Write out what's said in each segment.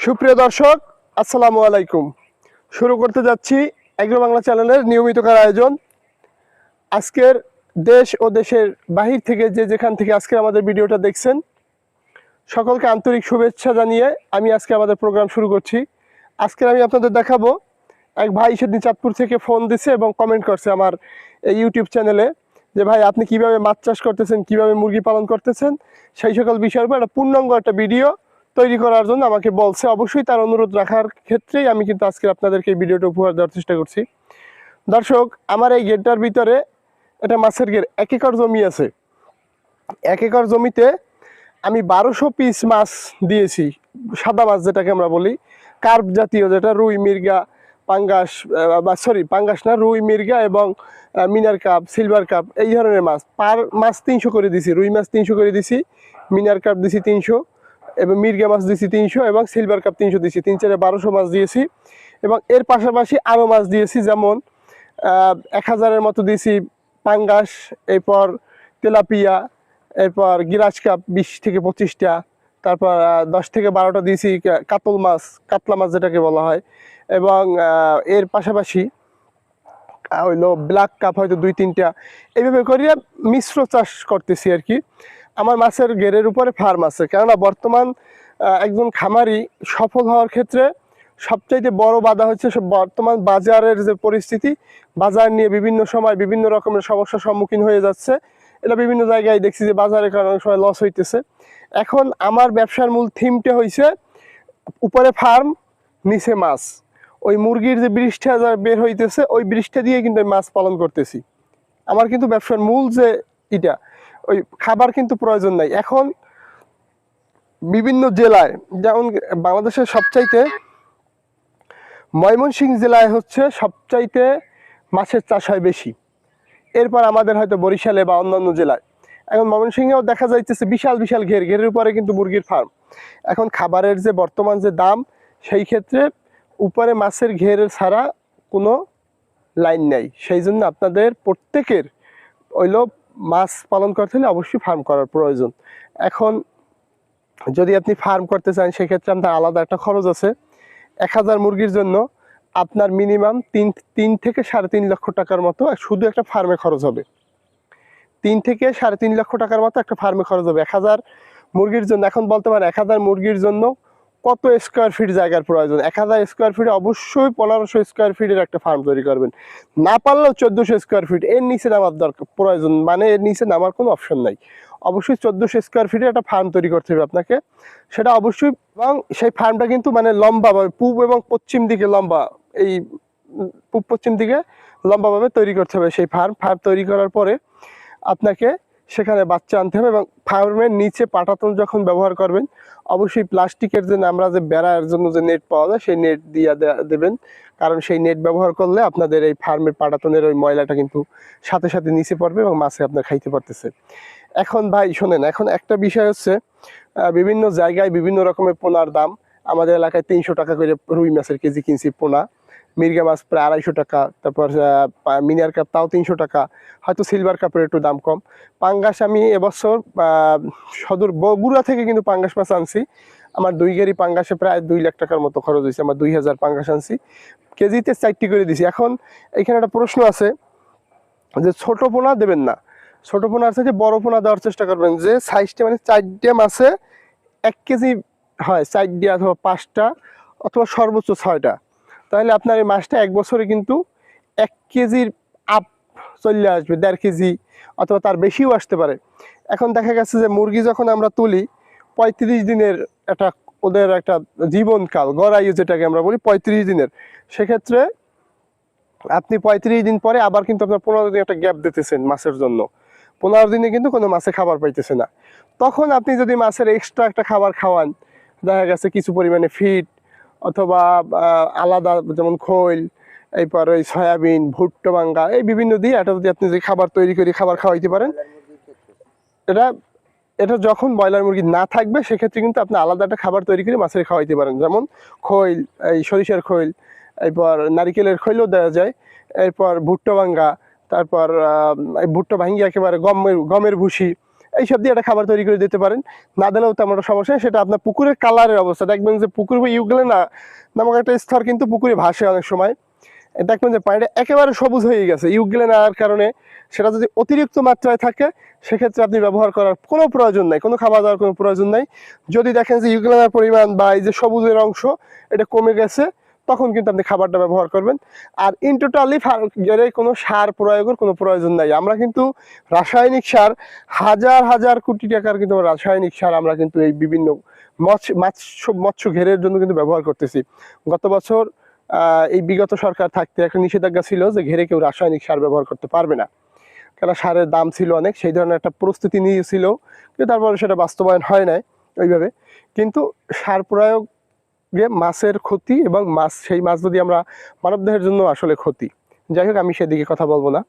সুপ্রিয় দর্শক, আসসালামু আলাইকুম। শুরু করতে যাচ্ছি এগ্রো বাংলা চ্যানেলের নিয়মিতকার আয়োজন। আজকের দেশ ও দেশের বাহির থেকে যে যেখান থেকে আজকে আমাদের ভিডিওটা দেখছেন, সকলকে আন্তরিক শুভেচ্ছা জানিয়ে আমি আজকে আমাদের প্রোগ্রাম শুরু করছি। আজকের আমি আপনাদের দেখাবো, এক ভাই সেদিন চাঁদপুর থেকে ফোন দিছে এবং কমেন্ট করছে আমার এই ইউটিউব চ্যানেলে যে, ভাই, আপনি কীভাবে মাছ চাষ করতেছেন, কীভাবে মুরগি পালন করতেছেন? সেই সকল বিষয়ের উপর একটা পূর্ণাঙ্গ একটা ভিডিও তৈরি করার জন্য আমাকে বলছে, অবশ্যই তার অনুরোধ রাখার ক্ষেত্রেই আমি কিন্তু আজকে আপনাদেরকে এই ভিডিওটা উপহার দেওয়ার চেষ্টা করছি। দর্শক, আমার এই গেটটার ভিতরে এটা মাছের গেট, এক একর জমি আছে। এক একর জমিতে আমি বারোশো পিস মাছ দিয়েছি, সাদা মাছ যেটাকে আমরা বলি। কার্প জাতীয় যেটা, রুই, মির্গা, পাঙ্গাস বা সরি পাঙ্গাস না, রুই, মির্গা এবং মিনার কাপ সিলভার কাপ এই ধরনের মাছ। পার মাছ তিনশো করে দিছি, রুই মাছ তিনশো করে দিছি, মিনার কাপ দিছি তিনশো। এবং মির্গা মাছ দিয়েছি তিনশো এবং সিলভার কাপ তিনশো দিছি। তিন চারে বারোশো মাছ দিয়েছি এবং এর পাশাপাশি আরও মাছ দিয়েছি, যেমন এক হাজারের মতো দিয়েছি পাঙ্গাস, এরপর তেলাপিয়া, এরপর গিরাজ কাপ বিশ থেকে পঁচিশটা, তারপর দশ থেকে বারোটা দিয়েছি কাতল মাছ, কাতলা মাছ যেটাকে বলা হয়। এবং এর পাশাপাশি হইল ব্ল্যাক কাপ হয়তো দুই তিনটা। এইভাবে করিয়া মিশ্র চাষ করতেছি আর কি। আমার মাছের গেরের উপরে ফার্ম আছে। কেননা বর্তমান একজন খামারি সফল হওয়ার ক্ষেত্রে সবচাইতে বড় বাধা হচ্ছে বর্তমান বাজারের যে পরিস্থিতি, বাজার নিয়ে বিভিন্ন সময় বিভিন্ন রকমের সমস্যার সম্মুখীন হয়ে যাচ্ছে। এটা বিভিন্ন জায়গায় দেখছি যে বাজারের কারণে সময় লস হইতেছে। এখন আমার ব্যবসার মূল থিমটা হয়েছে উপরে ফার্ম, নিচে মাছ। ওই মুরগির যে বৃষ্টি বের হইতেছে, ওই বৃষ্টি দিয়ে কিন্তু মাছ পালন করতেছি। আমার কিন্তু ব্যবসার মূল যে এটা ওই খাবার কিন্তু প্রয়োজন নাই। এখন বিভিন্ন জেলায়, যেমন বাংলাদেশের সবচাইতে ময়মনসিংহ জেলায় হচ্ছে সবচাইতে মাছের চাষ হয় বেশি। এরপর আমাদের হয়তো বরিশালে বা অন্যান্য জেলায়। এখন ময়মনসিংহেও দেখা যাইতেছে বিশাল বিশাল ঘের। ঘেরের উপরে কিন্তু মুরগির ফার্ম এখন খাবারের যে বর্তমান যে দাম, সেই ক্ষেত্রে উপরে মাছের ঘের ছাড়া কোনো লাইন নেই। সেই জন্য আপনাদের প্রত্যেকের ওইলো মাছ পালন করতে হলে অবশ্যই ফার্ম করার প্রয়োজন। এখন যদি আপনি ফার্ম করতে চান, সেক্ষেত্রে আপনার আলাদা একটা খরচ আছে। এক হাজার মুরগির জন্য আপনার মিনিমাম তিন তিন থেকে সাড়ে তিন লক্ষ টাকার মতো শুধু একটা ফার্মে খরচ হবে। তিন থেকে সাড়ে তিন লক্ষ টাকার মতো একটা ফার্মে খরচ হবে। এক হাজার মুরগির জন্য, এখন বলতে পারেন এক হাজার মুরগির জন্য কত স্কোয়ার ফিট জায়গার প্রয়োজন? এক হাজার স্কোয়ার ফিটে অবশ্যই পনেরোশো স্কোয়ার ফিটের একটা ফার্ম তৈরি করবেন। না পারলেও চোদ্দোশো স্কোয়ার ফিট এর নিচে নামার দরকার, প্রয়োজন মানে এর নিচে নামার কোনো অপশন নাই। অবশ্যই চোদ্দোশো স্কোয়ার ফিটে একটা ফার্ম তৈরি করতে হবে আপনাকে। সেটা অবশ্যই, এবং সেই ফার্মটা কিন্তু মানে লম্বা পূব এবং পশ্চিম দিকে লম্বা, এই পূব পশ্চিম দিকে লম্বাভাবে তৈরি করতে হবে সেই ফার্ম ফার্ম তৈরি করার পরে আপনাকে সেখানে বাচ্চা আনতে হবে এবং ফার্মের নিচে পাটাতন যখন ব্যবহার করবেন, অবশ্যই প্লাস্টিকের যে আমরা যে বেড়ার জন্য যে নেট পাওয়া যায়, সেই নেট দিয়ে দেবেন। কারণ সেই নেট ব্যবহার করলে আপনাদের এই ফার্মের পাটাতনের ওই ময়লাটা কিন্তু সাথে সাথে নিচে পড়বে এবং মাছে আপনার খাইতে পারতেছে। এখন ভাই, শোনেন, এখন একটা বিষয় হচ্ছে বিভিন্ন জায়গায় বিভিন্ন রকমের পোনার দাম। আমাদের এলাকায় তিনশো টাকা করে রুই মাছের কেজি কিনছি পোনা। মির্গা মাছ প্রায় আড়াইশো টাকা, তারপর মিনার কাপ তাও তিনশো টাকা। হয়তো সিলভার কাপের একটু দাম কম। পাঙ্গাস আমি এবছর সদর বগুড়া থেকে কিন্তু পাঙ্গাস মাছ আনছি। আমার দুই গাড়ি পাঙ্গাসে প্রায় দুই লাখ টাকার মতো খরচ হয়েছে। আমার দুই হাজার পাঙ্গাস আনছি। কেজিতে চারটি করে দিছি। এখন এখানে একটা প্রশ্ন আছে যে, ছোট পোনা দেবেন না। ছোট আছে যে, বড় পোনা দেওয়ার চেষ্টা করবেন যে, সাইজটা মানে চারটে মাছে এক কেজি হয়, চারটে অথবা পাঁচটা অথবা সর্বোচ্চ ছয়টা। তাহলে আপনার এই মাছটা এক বছরে কিন্তু এক কেজির আপ চলে আসবে, দেড় কেজি অথবা তার বেশিও আসতে পারে। এখন দেখা গেছে যে মুরগি যখন আমরা তুলি, পঁয়ত্রিশ দিনের একটা ওদের একটা জীবনকাল গড়াইু যেটাকে আমরা বলি, পঁয়ত্রিশ দিনের। সেক্ষেত্রে আপনি পঁয়ত্রিশ দিন পরে আবার কিন্তু আপনার পনেরো দিন একটা গ্যাপ দিতেছেন মাছের জন্য। পনেরো দিনে কিন্তু কোনো মাছে খাবার পাইতেছে না। তখন আপনি যদি মাছের এক্সট্রা একটা খাবার খাওয়ান, দেখা গেছে কিছু পরিমাণে ফিট অথবা আলাদা যেমন খৈল, এরপর ওই সয়াবিন, ভুট্টো বাঙ্গা এই বিভিন্ন দিয়ে এটা যদি আপনি যে খাবার তৈরি করে খাবার খাওয়াইতে পারেন, এটা এটা যখন ব্রয়লার মুরগি না থাকবে, সেক্ষেত্রে কিন্তু আপনি আলাদা একটা খাবার তৈরি করে মাছের খাওয়াইতে পারেন। যেমন খৈল, এই সরিষার খৈল, এরপর নারিকেলের খৈলও দেওয়া যায়, এরপর ভুট্টো ভাঙ্গা, তারপর ভুট্টো ভাঙ্গি একেবারে গমের গমের ভুসি এইসব দিয়ে একটা খাবার তৈরি করে দিতে পারেন। না দিলেও তেমন সমস্যা সেটা আপনার পুকুরের কালারের অবস্থা। দেখবেন যে পুকুর বা ইউগুলো না নামক একটা স্তর কিন্তু পুকুরে ভাসে অনেক সময়। দেখবেন যে পানিটা একেবারে সবুজ হয়ে গেছে ইউগুলো নেওয়ার কারণে। সেটা যদি অতিরিক্ত মাত্রায় থাকে, সেক্ষেত্রে আপনি ব্যবহার করার কোনো প্রয়োজন নাই। কোনো খাবার দাওয়ার কোনো প্রয়োজন নাই। যদি দেখেন যে ইউগ্লেনার পরিমাণ বা এই যে সবুজের অংশ, এটা কমে গেছে তখন কিন্তু আপনি খাবারটা ব্যবহার করবেন। আর ইন টোটালি কোনো সার প্রয়োগের কোনো প্রয়োজন নাই। আমরা কিন্তু রাসায়নিক সার, হাজার হাজার কোটি টাকার কিন্তু রাসায়নিক সার আমরা কিন্তু এই বিভিন্ন মৎস্য মৎস্য মৎস্য ঘেরের জন্য কিন্তু ব্যবহার করতেছি। গত বছর এই বিগত সরকার থাকতে একটা নিষেধাজ্ঞা ছিল যে ঘেরে কেউ রাসায়নিক সার ব্যবহার করতে পারবে না। কারণ সারের দাম ছিল অনেক, সেই ধরনের একটা প্রস্তুতি নিয়েছিল, কিন্তু তারপরে সেটা বাস্তবায়ন হয় নাই ওইভাবে। কিন্তু সার প্রয়োগে মাছের ক্ষতি এবং মাছ, সেই মাছ যদি আমরা মানবদেহের জন্য আসলে ক্ষতি। যাই হোক, আমি সেদিকে কথা বলব না।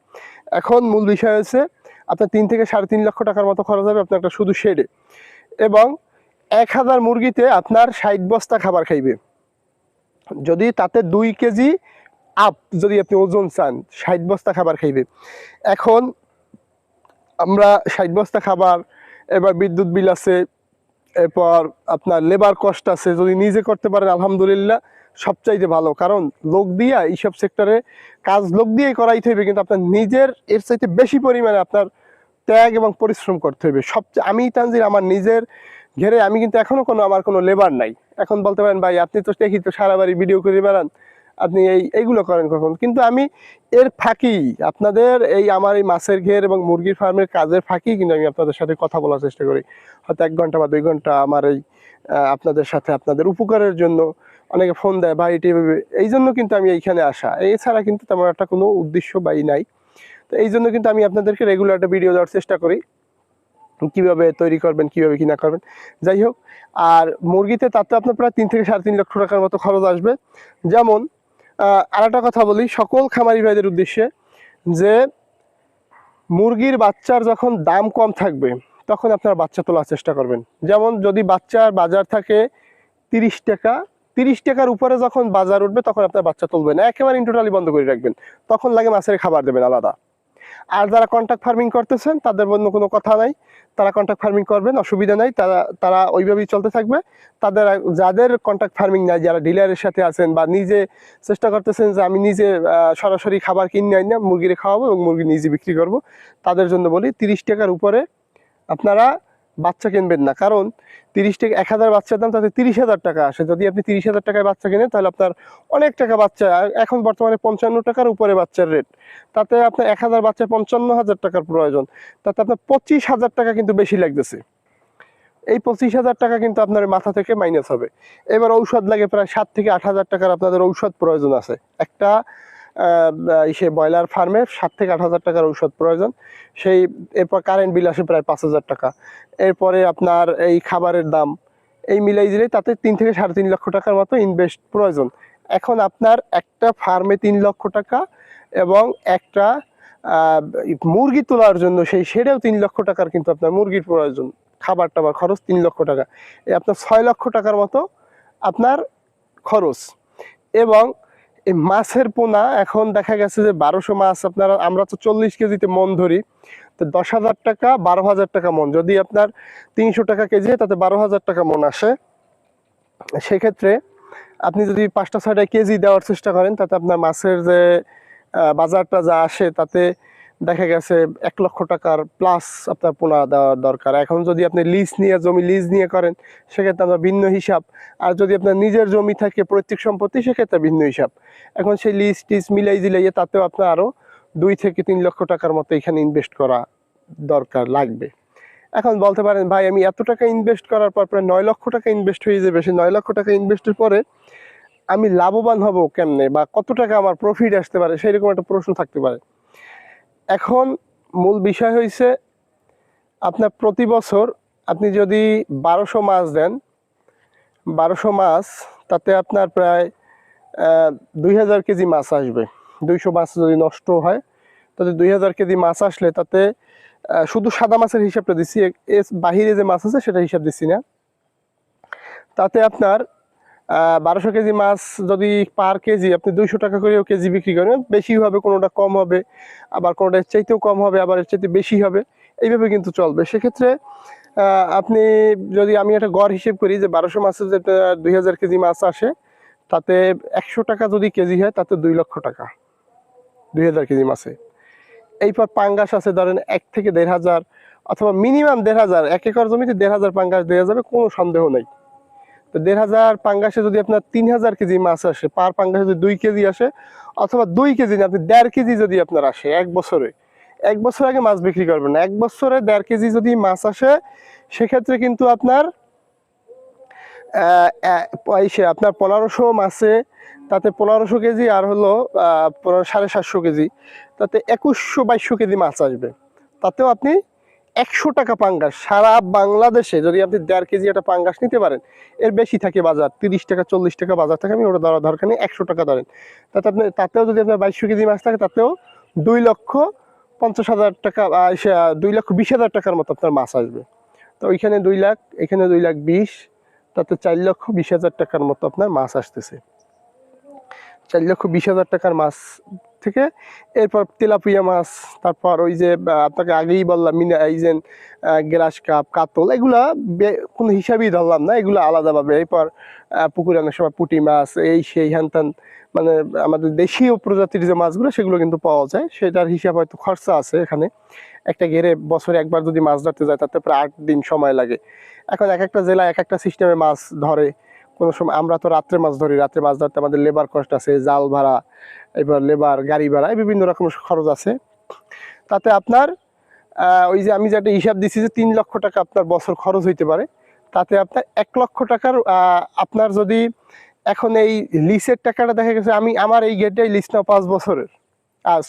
এখন মূল বিষয় হচ্ছে, আপনার তিন থেকে সাড়ে তিন লক্ষ টাকার মতো খরচ হবে আপনার একটা শুধু শেডে। এবং এক হাজার মুরগিতে আপনার ষাট বস্তা খাবার খাইবে। যদি তাতে দুই কেজি আপ, যদি আপনি ওজন চান, ষাট বস্তা খাবার খাইবে। এখন আমরা ষাট বস্তা খাবার, এবার বিদ্যুৎ বিল আছে এরপর আপনার লেবার কষ্ট আছে, যদি নিজে করতে পারেন, আলহামদুলিল্লাহ, সবচাইতে ভালো। কারণ লোক দিয়া এইসব সেক্টরে কাজ লোক দিয়েই করাইতে হইবে, কিন্তু আপনার নিজের, এর চাইতে বেশি পরিমাণে আপনার ত্যাগ এবং পরিশ্রম করতে হইবে। সবচেয়ে আমি তানজির আমার নিজের ঘেরে, আমি কিন্তু এখনও কোনো, আমার কোনো লেবার নাই। এখন বলতে পারেন, ভাই, আপনি তো দেখি তো সারা বাড়ি ভিডিও করে বেড়ান। আপনি এই, এইগুলো করেন কখন? কিন্তু আমি এর ফাঁকি, আপনাদের এই আমার এই মাছের ঘের এবং মুরগির ফার্মের কাজের ফাঁকি কিন্তু আমি আপনাদের সাথে কথা বলার চেষ্টা করি। হয়তো এক ঘণ্টা বা দুই ঘণ্টা আমার এই আপনাদের সাথে আপনাদের উপকারের জন্য অনেকে ফোন দেয় বা এটি এই জন্য কিন্তু আমি এইখানে আসা। এছাড়া কিন্তু তেমন একটা কোনো উদ্দেশ্য বা ই নাই। তো এই জন্য কিন্তু আমি আপনাদেরকে রেগুলার একটা ভিডিও দেওয়ার চেষ্টা করি। কীভাবে তৈরি করবেন, কীভাবে কিনা করবেন। যাই হোক, আর মুরগিতে তাতে আপনার প্রায় তিন থেকে সাড়ে তিন লক্ষ টাকার মতো খরচ আসবে। যেমন আহ, আর একটা কথা বলি। সকল খামারি ভাইদের উদ্দেশ্যে যে মুরগির বাচ্চার যখন দাম কম থাকবে তখন আপনারা বাচ্চা তোলার চেষ্টা করবেন। যেমন যদি বাচ্চার বাজার থাকে তিরিশ টাকা তিরিশ টাকার উপরে যখন বাজার উঠবে তখন আপনার বাচ্চা তুলবেন একেবারে ইন্টোটালি বন্ধ করে রাখবেন। তখন লাগে মাছের খাবার দেবেন আলাদা। আর যারা কন্ট্রাক্ট ফার্মিং করতেছেন, তাদের জন্য কোনো কথা নাই। তারা কন্ট্রাক্ট ফার্মিং করবেন, অসুবিধা নাই। তারা তারা ওইভাবেই চলতে থাকবে। তাদের যাদের কন্ট্রাক্ট ফার্মিং নাই, যারা ডিলারের সাথে আছেন বা নিজে চেষ্টা করতেছেন যে আমি নিজে সরাসরি খাবার কিনে আনি না মুরগিরে খাওয়াবো এবং মুরগি নিজে বিক্রি করব, তাদের জন্য বলি তিরিশ টাকার উপরে আপনারা বাচ্চা কিনবেন না। কারণ তিরিশ টাকা, এক হাজার বাচ্চার দাম তাতে তিরিশ হাজার টাকা আসে। যদি আপনি তিরিশ হাজার টাকায় বাচ্চা কিনেন, তাহলে আপনার অনেক টাকা বাচ্চা এখন বর্তমানে পঞ্চান্ন টাকার উপরে বাচ্চার রেট তাতে আপনার এক হাজার বাচ্চা পঞ্চান্ন হাজার টাকার প্রয়োজন। তাতে আপনার পঁচিশ হাজার টাকা কিন্তু বেশি লাগতেছে। এই পঁচিশ হাজার টাকা কিন্তু আপনার মাথা থেকে মাইনাস হবে। এবার ঔষধ লাগে প্রায় সাত থেকে আট হাজার টাকার আপনাদের ঔষধ প্রয়োজন আছে। একটা ইসে ব্রয়লার ফার্মে সাত থেকে আট হাজার টাকার ঔষধ প্রয়োজন। সেই এরপর কারেন্ট বিল আসে প্রায় পাঁচ হাজার টাকা। এরপরে আপনার এই খাবারের দাম, এই মিলাই দিলে তাতে তিন থেকে সাড়ে তিন লক্ষ টাকার মতো ইনভেস্ট প্রয়োজন। এখন আপনার একটা ফার্মে তিন লক্ষ টাকা এবং একটা মুরগি তোলার জন্য সেই সেটাও তিন লক্ষ টাকার কিন্তু আপনার মুরগির প্রয়োজন। খাবার টাবার খরচ তিন লক্ষ টাকা। আপনার ছয় লক্ষ টাকার মতো আপনার খরচ। এবং এই মাছের পোনা এখন দেখা গেছে যে বারোশো মাছ আপনারা, আমরা তো চল্লিশ কেজিতে মন ধরি, তো দশ হাজার টাকা, বারো হাজার টাকা মন। যদি আপনার তিনশো টাকা কেজি, তাতে বারো হাজার টাকা মন আসে। সেক্ষেত্রে আপনি যদি পাঁচটা, ছয়টা কেজি দেওয়ার চেষ্টা করেন, তাতে আপনার মাছের যে বাজারটা যা আসে, তাতে দেখা গেছে এক লক্ষ টাকার প্লাস আপনার পোনা দেওয়া দরকার। এখন যদি আপনি লিজ নিয়ে, জমি লিজ নিয়ে করেন, সেক্ষেত্রে আপনার ভিন্ন হিসাব। আর যদি আপনার নিজের জমি থাকে পৈতৃক সম্পত্তি, সেক্ষেত্রে ভিন্ন হিসাব। এখন সেই লিজ টিজ মিলাই দিলাইয়ে তাতেও আপনার আরও দুই থেকে তিন লক্ষ টাকার মতো এখানে ইনভেস্ট করা দরকার লাগবে। এখন বলতে পারেন, ভাই, আমি এত টাকা ইনভেস্ট করার পর প্রায় নয় লক্ষ টাকা ইনভেস্ট হয়ে যাবে। সেই নয় লক্ষ টাকা ইনভেস্টের পরে আমি লাভবান হব কেমনে? বা কত টাকা আমার প্রফিট আসতে পারে? সেইরকম একটা প্রশ্ন থাকতে পারে। এখন মূল বিষয় হয়েছে আপনার প্রতি বছর আপনি যদি বারোশো মাছ দেন, বারোশো মাছ, তাতে আপনার প্রায় দুই হাজার কেজি মাছ আসবে। দুইশো মাছ যদি নষ্ট হয়, তাতে দুই হাজার কেজি মাছ আসলে তাতে শুধু সাদা মাছের হিসাবটা দিচ্ছি এর বাহিরে যে মাছ আছে সেটা হিসাব দিচ্ছি না। তাতে আপনার বারোশো কেজি মাছ যদি পার কেজি আপনি দুইশো টাকা করেও কেজি বিক্রি করেন বেশি হবে, কোনোটা কম হবে, আবার কোনোটা এর চাইতেও কম হবে, আবার এর চাইতে বেশি হবে, এইভাবে কিন্তু চলবে। সেক্ষেত্রে আপনি যদি আমি একটা গড় হিসেব করি যে বারোশো মাছে যেটা দুই হাজার কেজি মাছ আসে, তাতে একশো টাকা যদি কেজি হয়, তাতে দুই লক্ষ টাকা, দুই হাজার কেজি মাছে। এইপর পাঙ্গাস আছে, ধরেন এক থেকে দেড় হাজার, অথবা মিনিমাম দেড় হাজার, এক একর জমিতে দেড় হাজার পাঙ্গাস দেওয়া যাবে, কোনো সন্দেহ নেই। তো দেড় হাজার পাঙ্গাসে যদি আপনার তিন হাজার কেজি মাছ আসে, পার পাঙ্গাসে যদি দুই কেজি আসে, অথবা দুই কেজি না, আপনি দেড় কেজি যদি আপনার আসে এক বছরে, এক বছর আগে মাছ বিক্রি করবেন না, এক বছরে দেড় কেজি যদি মাছ আসে, সেক্ষেত্রে কিন্তু আপনার আপনার পনেরোশো মাছে, তাতে পনেরোশো কেজি আর হলো সাড়ে সাতশো কেজি, তাতে একুশশো বাইশশো কেজি মাছ আসবে। তাতেও আপনি একশো টাকা পাঙ্গাস। সারা বাংলাদেশে যদি আপনি দেড় কেজি একটা পাঙ্গাস নিতে পারেন, এর বেশি থাকে বাজার। তিরিশ টাকা, চল্লিশ টাকা বাজার থাকে, আমি ওটা ধরা দরকার নেই একশো টাকা ধরেন। তাতে আপনি তাতেও যদি আপনার বাইশশো কেজি মাছ থাকে, তাতেও দুই লক্ষ পঞ্চাশ হাজার টাকা দুই লক্ষ বিশ হাজার টাকার মতো আপনার মাছ আসবে। তো ওইখানে দুই লাখ, এখানে দুই লাখ বিশ, তাতে চার লক্ষ বিশ হাজার টাকার মতো আপনার মাছ আসতেছে। চার লক্ষ বিশ হাজার টাকার মাছ থেকে। এরপর তেলাপিয়া মাছ, তারপর ওই যে আপনাকে আগেই বললাম, মিনা এই যে গ্লাস কাপ, কাতল, এগুলা কোনো হিসাবেই ধরলাম না, এগুলো আলাদাভাবে। এরপর পুকুরে অনেক সময় পুঁটি মাছ, এই সেই হ্যান মানে আমাদের দেশীয় প্রজাতির যে মাছগুলো, সেগুলো কিন্তু পাওয়া যায়। সেটার হিসাব হয়তো খরচা আছে এখানে। একটা ঘেরে বছরে একবার যদি মাছ ধরতে যায়, তাতে প্রায় আট দিন সময় লাগে। এখন এক একটা জেলায় এক একটা সিস্টেমে মাছ ধরে। কোনো সময় আমরা তো রাত্রে মাছ ধরি, রাত্রে মাছ ধরতে আমাদের লেবার কষ্ট আছে, জাল ভাড়া, এবার লেবার গাড়ি ভাড়া বিভিন্ন রকম খরচ আছে। তাতে আপনার ওই যে আমি যেটা হিসাব দিচ্ছি যে তিন লক্ষ টাকা আপনার বছর খরচ হইতে পারে, তাতে আপনার এক লক্ষ টাকার আপনার যদি এখন এই লিসের টাকাটা দেখা গেছে, আমি আমার এই গেটটাই লিস নেওয়া পাঁচ বছরের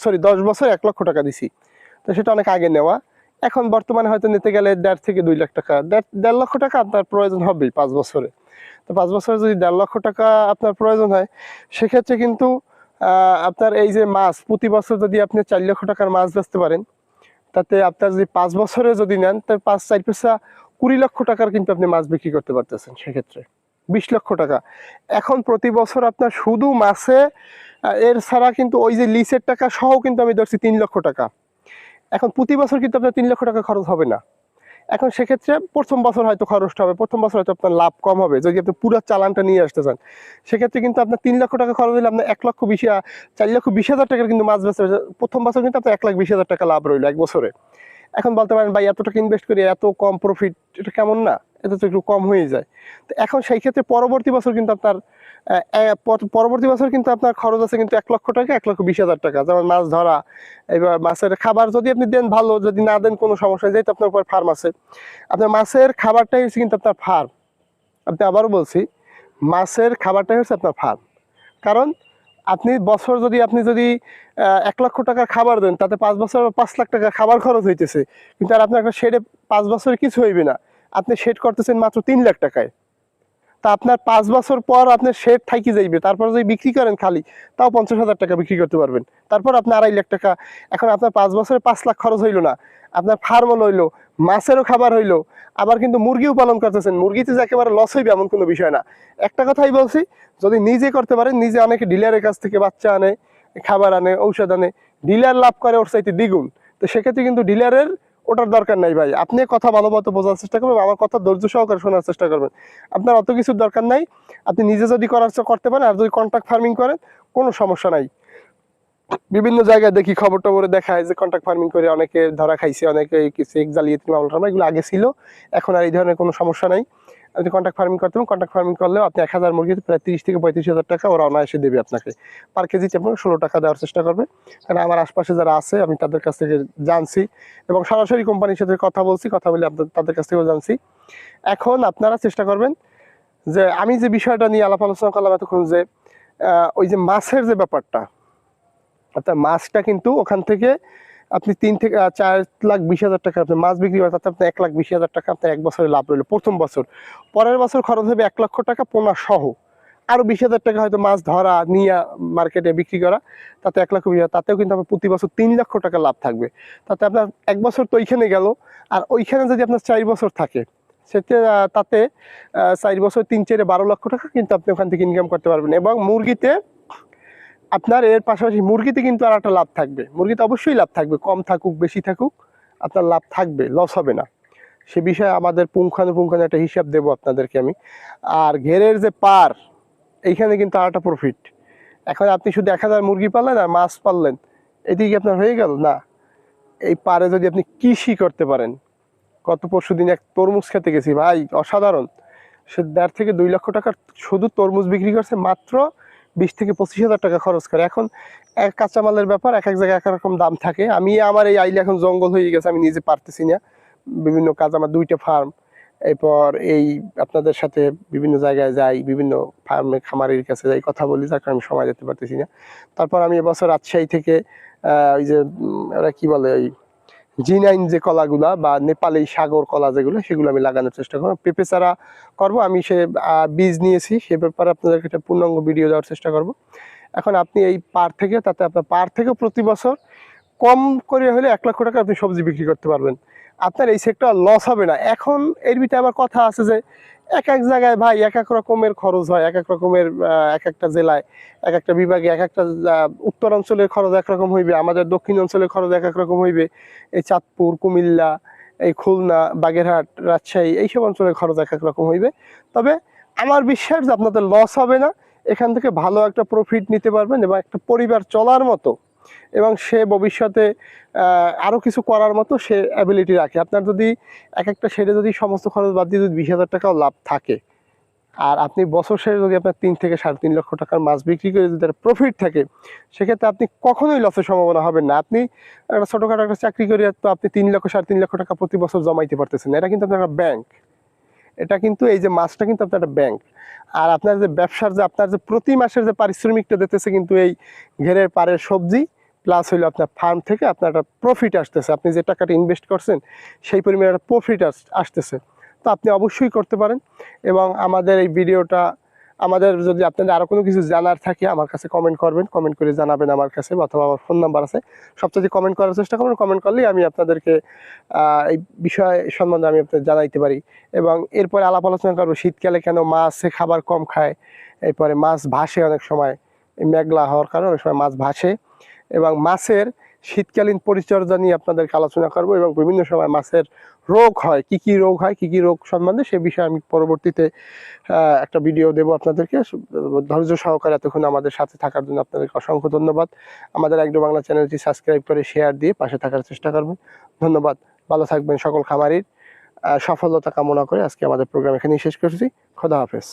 সরি দশ বছর এক লক্ষ টাকা দিছি। তো সেটা অনেক আগে নেওয়া। এখন বর্তমানে হয়তো নিতে গেলে দেড় থেকে দুই লাখ টাকা, দেড় দেড় লক্ষ টাকা আপনার প্রয়োজন হবেই পাঁচ বছরে। তো পাঁচ বছরে যদি দেড় লক্ষ টাকা আপনার প্রয়োজন হয়, সেক্ষেত্রে কিন্তু আপনার এই যে মাছ, প্রতি বছর যদি আপনি চার লক্ষ টাকার মাছ বেচতে পারেন, তাতে আপনার যদি পাঁচ বছরে যদি নেন তাহলে পাঁচ চার পয়সা কুড়ি লক্ষ টাকার কিন্তু আপনি মাছ বিক্রি করতে পারতেছেন সেক্ষেত্রে। বিশ লক্ষ টাকা। এখন প্রতি বছর আপনার শুধু মাসে এর ছাড়া কিন্তু ওই যে লিসের টাকা সহ কিন্তু আমি ধরছি তিন লক্ষ টাকা। এখন প্রতি বছর কিন্তু আপনার তিন লক্ষ টাকা খরচ হবে না। এখন সেক্ষেত্রে প্রথম বছর হয়তো খরচটা হবে, প্রথম বছর হয়তো আপনার লাভ কম হবে। যদি আপনি পুরো চালানটা নিয়ে আসতে চান, সেক্ষেত্রে কিন্তু আপনার তিন লক্ষ টাকা খরচ হলে আপনার এক লক্ষ বিশ চার লক্ষ বিশ হাজার টাকার কিন্তু মাছ বেসে প্রথম বছর কিন্তু আপনার এক লাখ বিশ হাজার টাকা লাভ রইল এক বছরে। এখন বলতে পারেন, ভাই এত টাকা ইনভেস্ট করি এত কম প্রফিট এটা কেমন না? এটা তো একটু কম হয়ে যায়। তো এখন সেই ক্ষেত্রে পরবর্তী বছর কিন্তু আপনার পরবর্তী বছর কিন্তু আপনার খরচ আছে কিন্তু এক লক্ষ টাকা, এক লক্ষ বিশ হাজার টাকা। যেমন মাছ ধরা, এবার মাছের খাবার যদি আপনি দেন ভালো, যদি না দেন কোনো সমস্যা যেহেতু আপনার উপর ফার্ম আছে। আপনার মাছের খাবারটাই হচ্ছে কিন্তু আপনার ফার্ম। আপনি আবারও বলছি, মাছের খাবারটাই হচ্ছে আপনার ফার্ম। কারণ আপনি বছর যদি, আপনি যদি এক লক্ষ টাকার খাবার দেন, তাতে পাঁচ বছর, পাঁচ লাখ টাকা খাবার খরচ হইতেছে। কিন্তু আর আপনার একটা শেডে পাঁচ বছরে কিছু হইবে না। আপনি শেড করতেছেন মাত্র তিন লাখ টাকায়। তা আপনার পাঁচ বছর পর আপনার শেড থাকি যাইবে, তারপর যদি বিক্রি করেন খালি, তাও পঞ্চাশ হাজার টাকা বিক্রি করতে পারবেন। তারপর আপনার আড়াই লাখ টাকা, এখন আপনার পাঁচ বছরে পাঁচ লাখ খরচ হইল না। আপনার ফার্মও লইলো, মাছেরও খাবার হইল, আবার কিন্তু মুরগিও পালন করতেছেন। মুরগিতে যে একেবারে লস হইবে এমন কোনো বিষয় না। একটা কথাই বলছি, যদি নিজে করতে পারেন, নিজে অনেকে ডিলারের কাছ থেকে বাচ্চা আনে, খাবার আনে, ঔষধ আনে, ডিলার লাভ করে ওর চাইতে দ্বিগুণ। তো সেক্ষেত্রে কিন্তু ডিলারের ওটার দরকার নাই ভাই। আপনি কথা ভালো মতো বোঝার চেষ্টা করবেন, আমার কথা ধৈর্য সহকারে শোনার চেষ্টা করবেন। আপনার অত কিছুর দরকার নাই। আপনি নিজে যদি করার করতে পারেন আর যদি কন্ট্রাক্ট ফার্মিং করেন, কোনো সমস্যা নাই। বিভিন্ন জায়গায় দেখি খবর টবরে দেখায় যে কন্ট্রাক্ট ফার্মিং করে অনেকে ধরা খাইছে, অনেকে চেক জ্বালিয়ে মামলা, এগুলো আগে ছিল। এখন আর এই ধরনের কোনো সমস্যা নাই। আপনি কন্ট্রাক্ট ফার্মিং করতে পারেন। কন্ট্রাক্ট ফার্মিং করলেও আপনি এক হাজার মুরগিতে প্রায় তিরিশ থেকে পঁয়ত্রিশ হাজার টাকা ওরা অনায়াসে দেবে আপনাকে। পার কেজিতে আপনাকে ষোলো টাকা দেওয়ার চেষ্টা করবে। কারণ আমার আশপাশে যারা আছে, আমি তাদের কাছ থেকে জানছি এবং সরাসরি কোম্পানির সাথে কথা বলছি, কথা বলে আপনার তাদের কাছ থেকেও জানছি। এখন আপনারা চেষ্টা করবেন যে আমি যে বিষয়টা নিয়ে আলাপ আলোচনা করলাম এতক্ষণ যে ওই যে মাছের যে ব্যাপারটা, অর্থাৎ মাছটা কিন্তু ওখান থেকে আপনি তিন থেকে চার লাখ বিশ হাজার টাকা আপনি মাছ বিক্রি করেন, তাতে আপনি এক লাখ বিশ হাজার টাকা আপনার এক বছরে লাভ রইল। প্রথম বছর। পরের বছর খরচ হবে এক লক্ষ টাকা, পোনা সহ। আরও বিশ হাজার টাকা হয়তো মাছ ধরা, নিয়ে মার্কেটে বিক্রি করা, তাতে এক লক্ষ বিশ তাতেও কিন্তু আপনার প্রতি বছর তিন লক্ষ টাকা লাভ থাকবে। তাতে আপনার এক বছর তো ওইখানে গেল। আর ওইখানে যদি আপনার চার বছর থাকে, সেতে তাতে চার বছর তিন চারে বারো লক্ষ টাকা কিন্তু আপনি ওখান থেকে ইনকাম করতে পারবেন। এবং মুরগিতে আপনার এর পাশাপাশি মুরগিতে কিন্তু আর একটা লাভ থাকবে। মুরগিতে অবশ্যই লাভ থাকবে, কম থাকুক, বেশি থাকুক, আপনার লাভ থাকবে লস হবে না। সে বিষয়ে আমাদের পুঙ্খানুপুঙ্খানু একটা হিসাব দেবো আপনাদেরকে আমি। আর ঘেরের যে পার, এইখানে কিন্তু আর একটা প্রফিট এখন আপনি শুধু এক হাজার মুরগি পাললেন আর মাছ পাললেন এদিকে আপনার হয়ে গেল? না। এই পারে যদি আপনি কৃষি করতে পারেন, গত পরশু দিন এক তরমুজ খেতে গেছি, ভাই, অসাধারণ। সে দেড় থেকে দুই লক্ষ টাকার শুধু তরমুজ বিক্রি করছে মাত্র বিশ থেকে পঁচিশ হাজার টাকা খরচ করে। এখন এক কাঁচামালের ব্যাপার, এক এক জায়গায় এক রকম দাম থাকে। আমি আমার এই আইলে এখন জঙ্গল হয়ে গেছে, আমি নিজে পারতেছি না। বিভিন্ন কাজ, আমার দুইটা ফার্ম। এরপর এই আপনাদের সাথে বিভিন্ন জায়গায় যাই, বিভিন্ন ফার্মে খামারের কাছে যাই, কথা বলি যার আমি সময় দিতে পারতেছি না। তারপর আমি এবছর রাজশাহী থেকে ওই যে ওরা কি বলে ওই জিনাইন যে কলাগুলা বা নেপালি সাগর কলা যেগুলো, সেগুলো আমি লাগানোর চেষ্টা করব। পেঁপে চারা করব, আমি সে বীজ নিয়েছি, সে ব্যাপারে আপনাদেরকে একটা পূর্ণাঙ্গ ভিডিও দেওয়ার চেষ্টা করব। এখন আপনি এই পার থেকে, তাতে আপনার পার থেকে প্রতি বছর কম করে হলে এক লক্ষ টাকা আপনি সবজি বিক্রি করতে পারবেন। আপনার এই সেক্টর লস হবে না। এখন এর ভিতরে আবার কথা আছে যে এক এক জায়গায় ভাই এক এক রকমের খরচ হয় এক এক রকমের এক একটা জেলায় এক একটা বিভাগে এক একটা আহ, উত্তর অঞ্চলের খরচ একরকম হইবে আমাদের দক্ষিণ অঞ্চলের খরচ এক এক রকম হইবে। এই চাঁদপুর কুমিল্লা এই খুলনা বাগেরহাট রাজশাহী এইসব অঞ্চলের খরচ এক এক রকম হইবে। তবে আমার বিশ্বাস যে আপনাদের লস হবে না এখান থেকে ভালো একটা প্রফিট নিতে পারবেন এবং একটা পরিবার চলার মতো এবং সে ভবিষ্যতে আহ, আরও কিছু করার মতো সে অ্যাবিলিটি রাখে। আপনার যদি এক একটা শেডে যদি সমস্ত খরচ বাদ দিয়ে যদি বিশ হাজার টাকাও লাভ থাকে আর আপনি বছর শেষে যদি আপনার তিন থেকে সাড়ে তিন লক্ষ টাকার মাছ বিক্রি করে যদি তার প্রফিট থাকে সেক্ষেত্রে আপনি কখনোই লসের সম্ভাবনা হবেন না। আপনি একটা ছোটোখাটো একটা চাকরি করে তো আপনি তিন লক্ষ সাড়ে তিন লক্ষ টাকা প্রতি বছর জমাইতে পারতেছেন এটা কিন্তু আপনার ব্যাংক এটা কিন্তু এই যে মাছটা কিন্তু আপনার একটা ব্যাংক আর আপনার যে ব্যবসার যে আপনার যে প্রতি মাসের যে পারিশ্রমিকটা দিতেছে কিন্তু এই ঘেরের পারের সবজি প্লাস হইল আপনার ফার্ম থেকে আপনার একটা প্রফিট আসতেছে। আপনি যে টাকাটা ইনভেস্ট করছেন, সেই পরিমাণে একটা প্রফিট আসতেছে। তো আপনি অবশ্যই করতে পারেন এবং আমাদের এই ভিডিওটা, আমাদের যদি আপনাদের আরও কোনো কিছু জানার থাকে, আমার কাছে কমেন্ট করবেন। কমেন্ট করে জানাবেন আমার কাছে অথবা আমার ফোন নাম্বার আছে। সবচেয়ে কমেন্ট করার চেষ্টা করবেন। কমেন্ট করলেই আমি আপনাদেরকে এই বিষয় সম্বন্ধে আমি আপনাদের জানাইতে পারি। এবং এরপরে আলাপ আলোচনা করব, শীতকালে কেন মাছে খাবার কম খায়? এরপরে মাছ ভাসে অনেক সময় মেঘলা হওয়ার কারণে অনেক সময় মাছ ভাসে। এবং মাছের শীতকালীন পরিচর্যা নিয়ে আপনাদেরকে আলোচনা করব এবং বিভিন্ন সময় মাছের রোগ হয়, কি কি রোগ হয়, কি কি রোগ সম্বন্ধে সে বিষয়ে আমি পরবর্তীতে একটা ভিডিও দেব আপনাদেরকে। ধৈর্য সহকারে এতক্ষণ আমাদের সাথে থাকার জন্য আপনাদেরকে অসংখ্য ধন্যবাদ। আমাদের একদম বাংলা চ্যানেলটি সাবস্ক্রাইব করে শেয়ার দিয়ে পাশে থাকার চেষ্টা করবেন। ধন্যবাদ। ভালো থাকবেন সকল খামারির সফলতা কামনা করে আজকে আমাদের প্রোগ্রাম এখানেই শেষ করছি। খোদা হাফেজ।